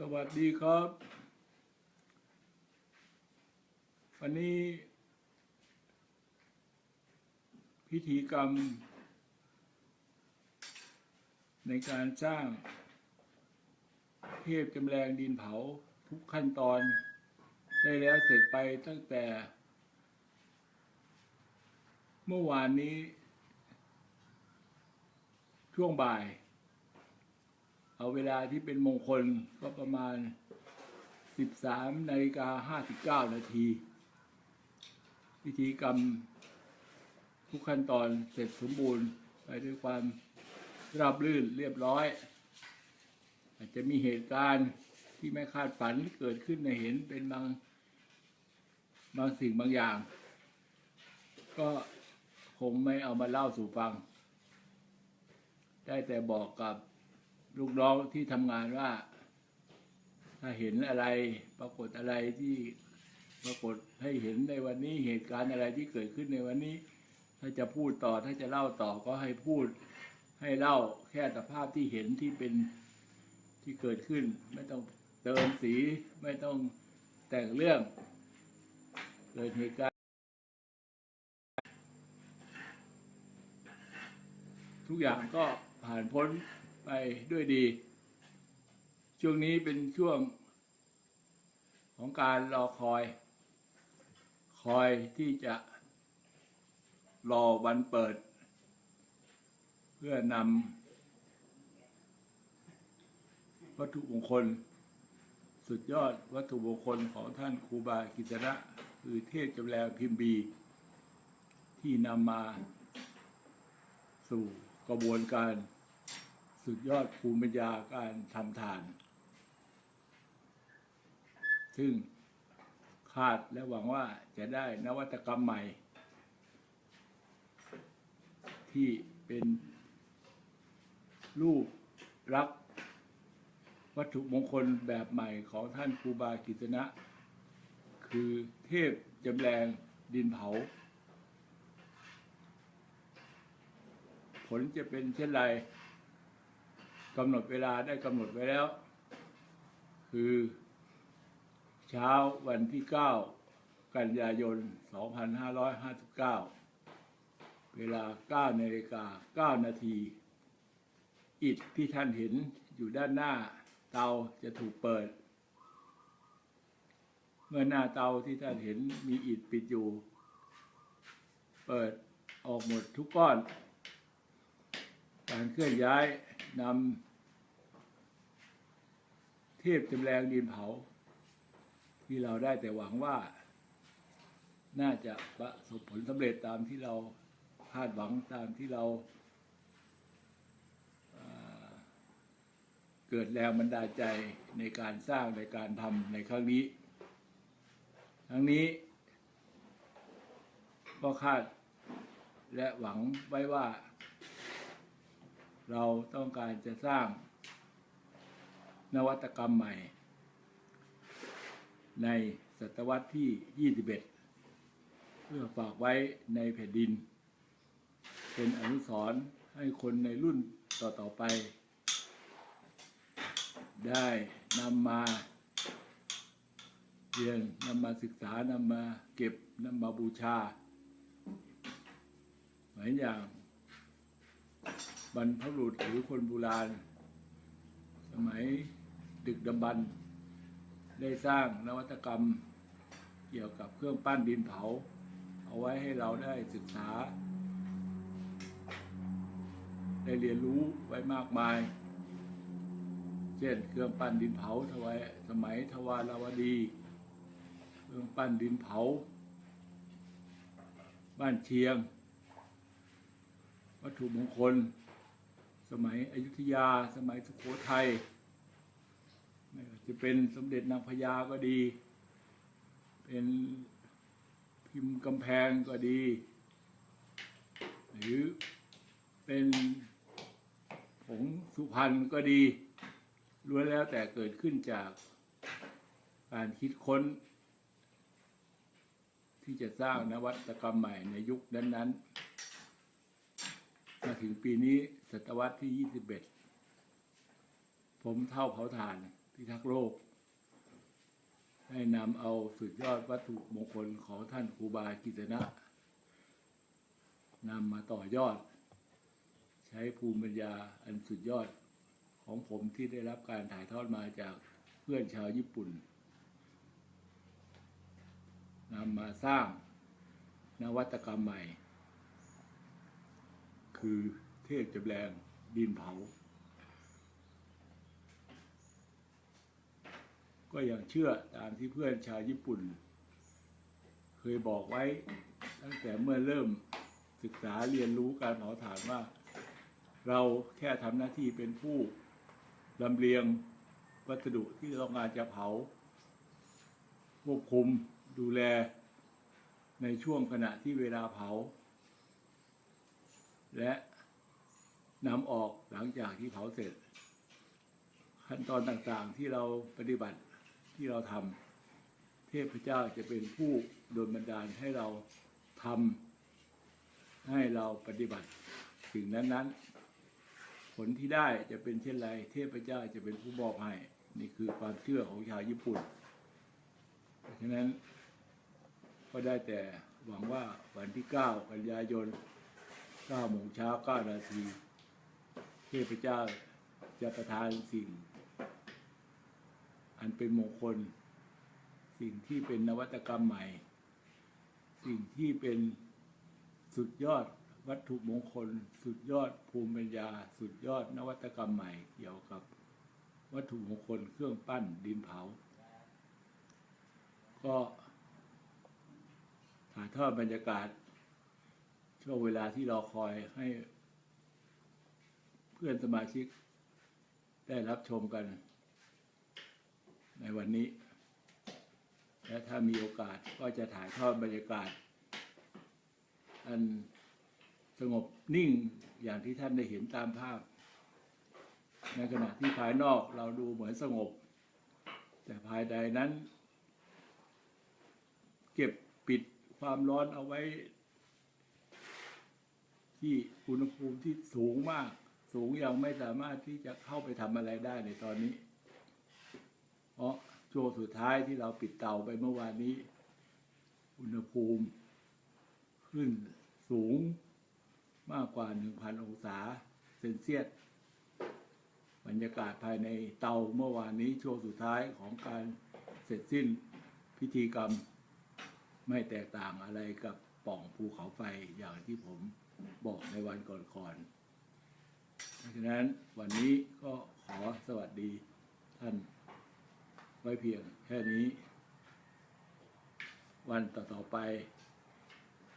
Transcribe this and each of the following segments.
สวัสดีครับวันนี้ พิธีกรรม ในการสร้าง เทพจำแรงดินเผาทุกขั้นตอน ได้แล้วเสร็จไปตั้งแต่ เมื่อวานนี้ ช่วงบ่าย เอาเวลาที่เป็นมงคลก็ประมาณ 13นาฬิกา59 นาทีพิธีกรรมทุกขั้นตอนเสร็จสมบูรณ์ไปด้วยความราบรื่นเรียบร้อย อาจจะมีเหตุการณ์ที่ไม่คาดฝันเกิดขึ้นในเห็นเป็นบางบางสิ่งบางอย่าง ก็คงไม่เอามาเล่าสู่ฟัง ได้แต่บอกกับ ลูกน้องที่ทำงานว่า ถ้าเห็นอะไรปรากฏอะไรที่ปรากฏให้เห็นในวันนี้เหตุการณ์อะไรที่เกิดขึ้นในวันนี้ ถ้าจะพูดต่อถ้าจะเล่าต่อก็ให้พูด ให้เล่าแค่สภาพที่เห็นที่เป็นที่เกิดขึ้น ไม่ต้องเติมสีไม่ต้องแต่งเรื่องเกิดเหตุการณ์ทุกอย่างก็ผ่านพ้น ไปด้วยดี ช่วงนี้เป็นช่วงของการรอคอย คอยที่จะรอวันเปิด เพื่อนำวัตถุมงคล สุดยอดวัตถุมงคลของท่านครูบากิจระคือเทพจำแรงพิมพ์บี ที่นำมาสู่กระบวนการ สุดยอดภูมิปัญญาการทำทาน ซึ่งคาดและหวังว่าจะได้นวัตกรรมใหม่ ที่เป็นรูปรักษณ์วัตถุมงคลแบบใหม่ของท่านครูบากิษณะคือเทพจำแรงดินเผา ผลจะเป็นเช่นไร กำหนดเวลาได้กำหนดไว้แล้ว คือ เช้าวันที่ 9 กันยายน 2559 เวลา9นาฬิกา9นาทีอิฐที่ท่านเห็นอยู่ด้านหน้าเตาจะถูกเปิด เมื่อหน้าเตาที่ท่านเห็นมีอิฐปิดอยู่ เปิดออกหมดทุกก้อน การเคลื่อนย้าย นำเทพจำแรงดินเผา ที่เราได้แต่หวังว่า น่าจะประสบผลสำเร็จตามที่เราคาดหวังตามที่เราเอ่อเกิดแรงบันดาลใจในการสร้างในการทำในครั้งนี้ทั้งนี้ก็คาดและหวังไว้ว่า เราต้องการจะสร้างนวัตกรรมใหม่ ในศตวรรษที่ 21 เพื่อฝากไว้ในแผ่นดิน เป็นอนุสรณ์ให้คนในรุ่นต่อ ๆ ไป ได้นำมาเรียนนำมาศึกษานำมาเก็บนำมาบูชา เหมือนอย่าง บรรพบุรุษหรือคนโบราณ สมัยดึกดำบรรพ์ได้สร้างนวัตกรรมเกี่ยวกับเครื่องปั้นดินเผา เอาไว้ให้เราได้ศึกษา ได้เรียนรู้ไว้มากมาย เช่นเครื่องปั้นดินเผาถวายสมัยทวารวดี เครื่องปั้นดินเผา บ้านเชียง วัตถุมงคล สมัยอยุธยา สมัยสุโขทัยจะเป็นสมเด็จนางพญาก็ดี เป็นพิมพ์กำแพงก็ดี หรือเป็นผงสุพรรณก็ดีล้วนแล้วแต่เกิดขึ้นจากการคิดค้น ที่จะสร้างนวัตกรรมใหม่ในยุคนั้นๆ มาถึงปีนี้ศตวรรษที่ 21 ผมเท่าเผาถ่านพิทักษ์โลกให้นำเอาสุดยอดวัตถุมงคลของท่านครูบากิตนะนำมาต่อยอด ใช้ภูมิปัญญาอันสุดยอดของผมที่ได้รับการถ่ายทอดมาจากเพื่อนชาวญี่ปุ่นนำมาสร้างนวัตกรรมใหม่ คือเทพจำแรงดินเผา ก็ยังเชื่อตามที่เพื่อนชาวญี่ปุ่น เคยบอกไว้ตั้งแต่เมื่อเริ่มศึกษาเรียนรู้การเผาถ่านว่า เราแค่ทำหน้าที่เป็นผู้ลำเลียงวัสดุที่ต้องการจะเผาควบคุมดูแลในช่วงขณะที่เวลาเผา และนำออกหลังจากที่เผาเสร็จ ขั้นตอนต่างๆที่เราปฏิบัติที่เราทำเทพเจ้าจะเป็นผู้โดนบันดาลให้เราทำให้เราปฏิบัติสิ่งนั้นๆ ผลที่ได้จะเป็นเช่นไร เทพเจ้าจะเป็นผู้บอกให้ นี่คือความเชื่อของชาวญี่ปุ่น เพราะฉะนั้นก็ได้แต่หวังว่าวันที่ 9 กันยายน 9โมงเช้า9นาทีเทพเจ้าจะประทานสิ่ง อันเป็นมงคล สิ่งที่เป็นนวัตกรรมใหม่ สิ่งที่เป็นสุดยอดวัตถุมงคล สุดยอดภูมิปัญญา สุดยอดนวัตกรรมใหม่ เกี่ยวกับวัตถุมงคลเครื่องปั้นดินเผา ก็ถ่ายทอดบรรยากาศ ช่วงเวลาที่รอคอยให้ เพื่อนสมาชิก ได้รับชมกัน ในวันนี้ และถ้ามีโอกาสก็จะถ่ายทอดบรรยากาศ อันสงบนิ่งอย่างที่ท่านได้เห็นตามภาพ ในขณะที่ภายนอกเราดูเหมือนสงบ แต่ภายในนั้น เก็บปิดความร้อนเอาไว้ ที่อุณหภูมิที่สูงมาก สูงยังไม่สามารถที่จะเข้าไปทำอะไรได้ในตอนนี้ เพราะช่วงสุดท้ายที่เราปิดเตาไปเมื่อวานนี้ อุณหภูมิ ขึ้นสูงมากกว่า 1,000 องศาเซนเซียสบรรยากาศภายในเตาเมื่อวานนี้ช่วงสุดท้ายของการเสร็จสิ้นพิธีกรรมไม่แตกต่างอะไรกับป่องภูเขาไฟอย่างที่ผม บอกในวันก่อนๆเพราะฉะนั้นวันนี้ก็ขอสวัสดีท่านไว้เพียงแค่นี้ วันต่อๆไป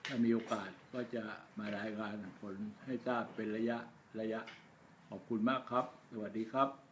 ถ้ามีโอกาสก็จะมารายงานผลให้ทราบเป็นระยะระยะ ขอบคุณมากครับ สวัสดีครับ